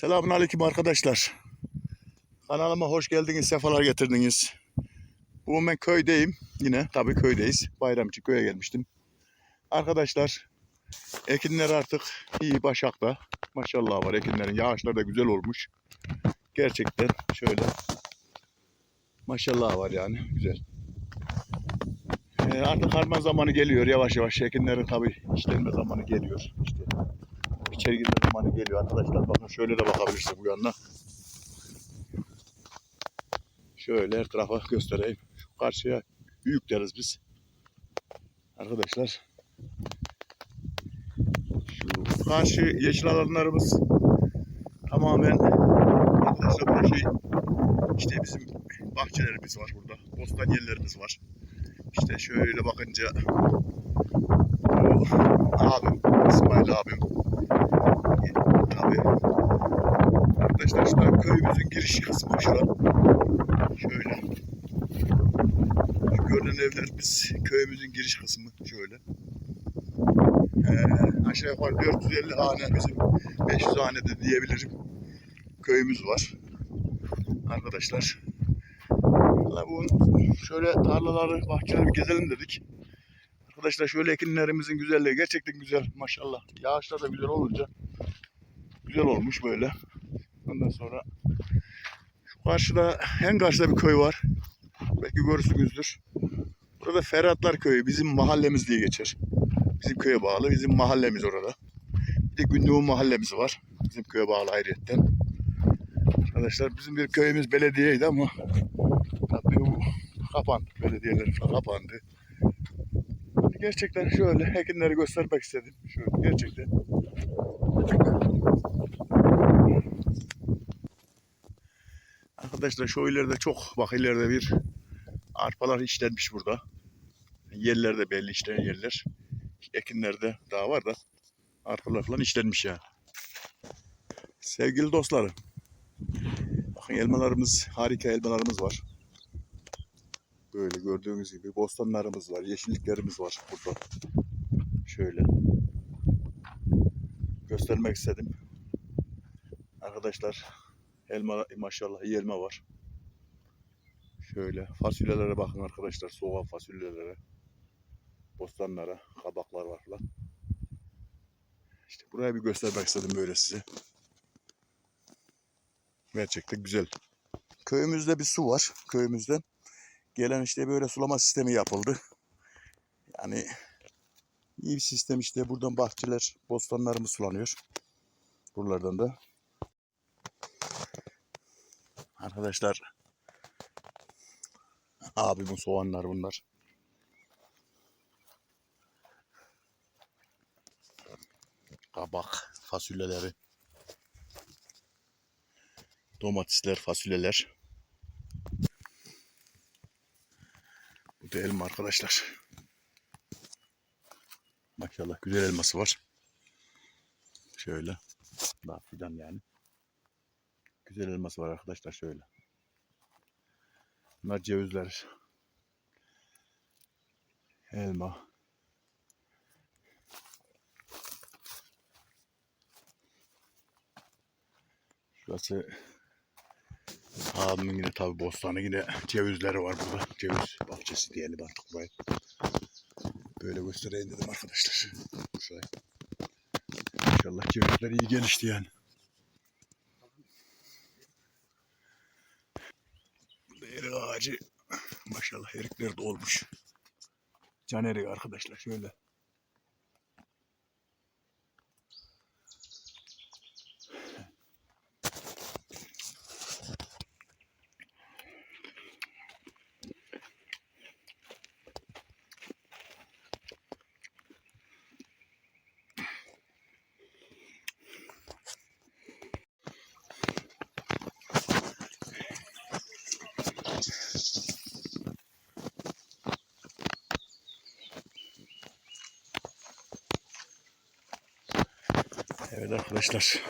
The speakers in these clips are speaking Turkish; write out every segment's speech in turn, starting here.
Selamun Aleyküm arkadaşlar. Kanalıma hoş geldiniz, sefalar getirdiniz. Bugün ben köydeyim. Yine tabii köydeyiz. Bayram için köye gelmiştim. Arkadaşlar ekinler artık iyi başakta. Maşallah var ekinlerin. Yağışlar da güzel olmuş. Gerçekten şöyle. Maşallah var yani. Güzel. Ee, artık harman zamanı geliyor yavaş yavaş. Ekinlerin tabii işlenme zamanı geliyor. İşte içeri girme zamanı geliyor arkadaşlar. Bakın şöyle de bakabilirsiniz bu yanına. Şöyle her tarafa göstereyim. Şu karşıya büyük deriz biz. Arkadaşlar. Şu karşı yeşil alanlarımız tamamen arkadaşlar burada şey işte bizim bahçelerimiz var burada. Bostan yerlerimiz var. İşte şöyle bakınca bu abim, İsmail abim arkadaşlar şu köyümüzün giriş kısmı şura. Şöyle. Şu görünen evler biz köyümüzün giriş kısmı şöyle. Ee, aşağı yukarı 450 hane bizim 500 hane de diyebilirim. Köyümüz var. Arkadaşlar. Bu şöyle tarlaları, bahçeleri bir gezelim dedik. Arkadaşlar şöyle ekinlerimizin güzelliği gerçekten güzel maşallah. Yağışlar da güzel olunca güzel olmuş böyle. Ondan sonra şu karşıda en karşıda bir köy var. Belki görürsünüzdür. Burada Ferhatlar Köyü bizim mahallemiz diye geçer. Bizim köye bağlı. Bizim mahallemiz orada. Bir de Gündoğu mahallemiz var. Bizim köye bağlı ayrıyetten. Arkadaşlar bizim bir köyümüz belediyeydi ama tabii bu kapandı. Belediyeler falan kapandı. Gerçekten şöyle ekinleri göstermek istedim. Şöyle gerçekten. Arkadaşlar şu ileride çok bak ileride bir arpalar işlenmiş burada. Yerler de belli işlenen yerler. Ekinlerde daha var da arpalar falan işlenmiş ya. Sevgili dostlarım. Bakın elmalarımız harika elmalarımız var. Böyle gördüğünüz gibi bostanlarımız var, yeşilliklerimiz var burada. Şöyle göstermek istedim. Arkadaşlar elma maşallah iyi elma var. Şöyle fasulyelere bakın arkadaşlar. Soğan fasulyelere. Bostanlara, kabaklar var falan. İşte buraya bir göstermek istedim böyle size. Gerçekten güzel. Köyümüzde bir su var. Köyümüzden gelen işte böyle sulama sistemi yapıldı. Yani iyi bir sistem işte. Buradan bahçeler, bostanlarımız sulanıyor. Buralardan da. Arkadaşlar abimin soğanlar bunlar. Kabak, fasulyeleri. Domatesler, fasulyeler. Bu da elma arkadaşlar. Maşallah güzel elması var. Şöyle. Daha fidan yani. Güzel elması var arkadaşlar şöyle. Bunlar cevizler. Elma. Şurası abimin yine tabi bostanı yine cevizleri var burada. Ceviz bahçesi diyelim artık burayı. Böyle göstereyim dedim arkadaşlar. Şurayı. İnşallah cevizler iyi gelişti yani. Erik ağacı maşallah erikler de olmuş. Can erik arkadaşlar şöyle. Evet arkadaşlar.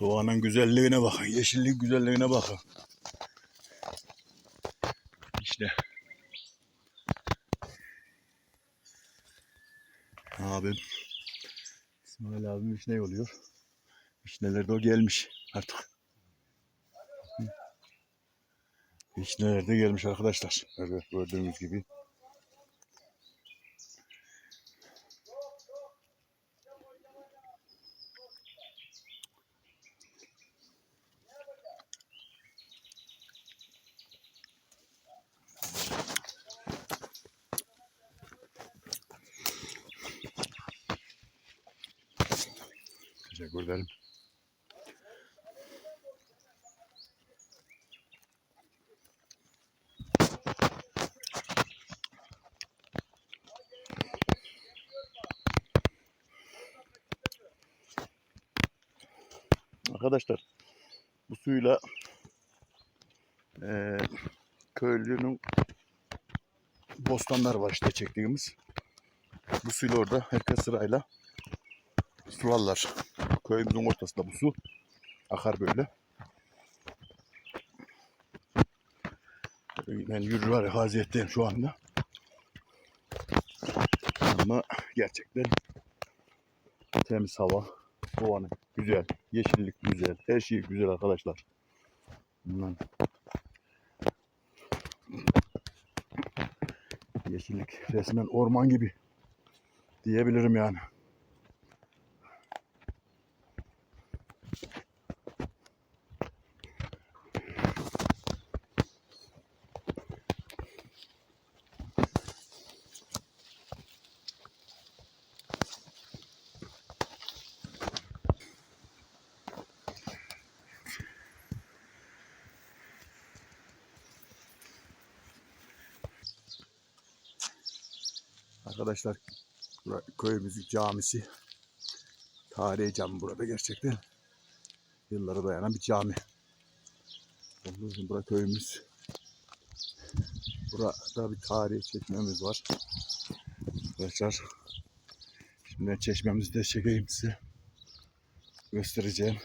Doğanın güzelliğine bakın. Yeşillik güzelliğine bakın. İşte. Abim. İsmail abim iş ne oluyor? Vişneler de o gelmiş artık. Vişneler de gelmiş arkadaşlar. Evet gördüğünüz gibi. Teşekkür ederim. Arkadaşlar bu suyla eee köylünün bostanları var işte çektiğimiz. Bu suyla orada herkes sırayla sularlar. Köyümüzün ortasında bu su akar böyle. Ben yürür haziyetteyim şu anda. Ama gerçekten temiz hava, kovanı güzel, yeşillik güzel, her şey güzel arkadaşlar. Bundan yeşillik resmen orman gibi diyebilirim yani. Arkadaşlar köyümüzün camisi. Tarihi cami burada gerçekten. Yıllara dayanan bir cami. Onun için bura köyümüz. Burada bir tarihi çeşmemiz var. Arkadaşlar şimdi çeşmemizi de çekeyim size. Göstereceğim.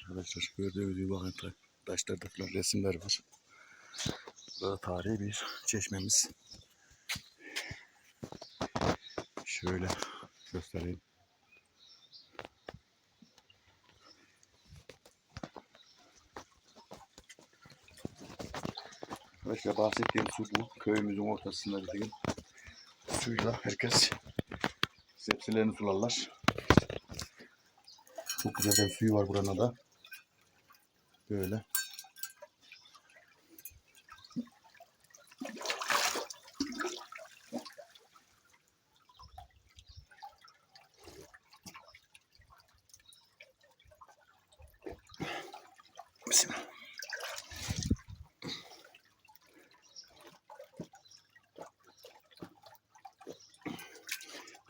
Arkadaşlar gördüğünüz gibi bakın ta- taşlarda falan resimler var. Burada tarihi bir çeşmemiz. Şöyle göstereyim. Arkadaşlar bahsettiğim su bu. Köyümüzün ortasında bizim. Suyla herkes sebzelerini sularlar. Çok güzel bir suyu var buranın da. Böyle. Bismillah.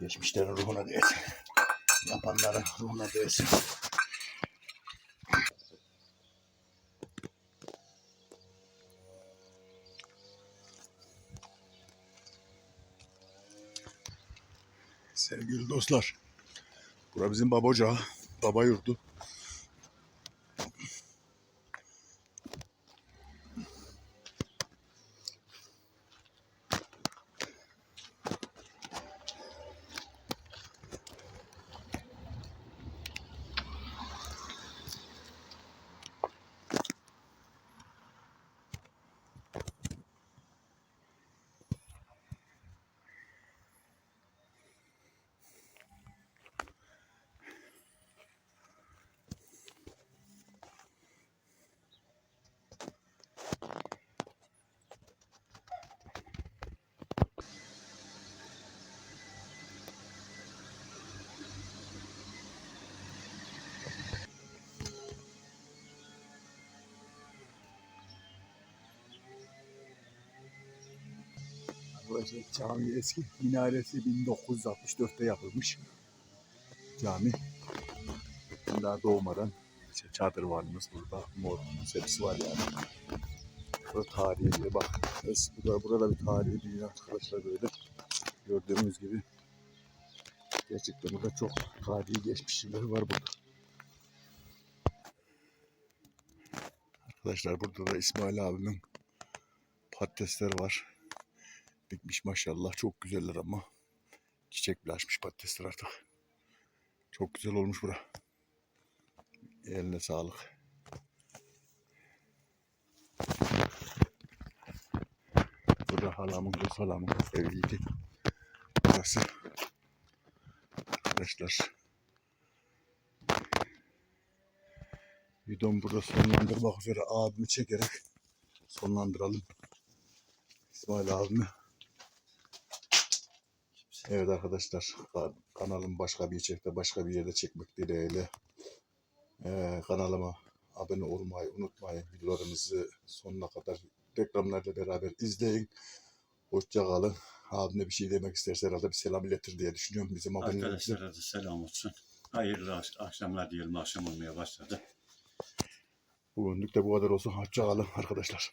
Geçmişlerin ruhuna değsin. Yapanların ruhuna değsin. Sevgili dostlar, bura bizim baba ocağı, baba yurdu. Arkadaşlar cami eski. Minaresi 1964'te yapılmış. Cami. Daha doğmadan işte çadır varmış burada. Mor meselesi var yani. Burada tarihi bak. Burada, burada bir tarihi dünya arkadaşlar böyle. Gördüğünüz gibi. Gerçekten burada çok tarihi geçmişler var burada. Arkadaşlar burada da İsmail abimin patatesleri var. Dikmiş maşallah. Çok güzeller ama. Çiçek bile açmış patatesler artık. Çok güzel olmuş bura. Eline sağlık. Burada halamın kız halamın eviydi. Burası. Arkadaşlar. Videomu burada sonlandırmak üzere abimi çekerek sonlandıralım. İsmail abimi. Evet arkadaşlar ka- kanalım başka bir içerikte başka bir yerde çekmek dileğiyle Ee, kanalıma abone olmayı unutmayın. Videolarımızı sonuna kadar reklamlarla beraber izleyin. Hoşça kalın. Abime bir şey demek isterse herhalde bir selam iletir diye düşünüyorum. Bizim abonelerimize. Arkadaşlara da selam olsun. Hayırlı ak- akşamlar diyelim. Akşam olmaya başladı. Bugünlük de bu kadar olsun. Hoşça kalın arkadaşlar.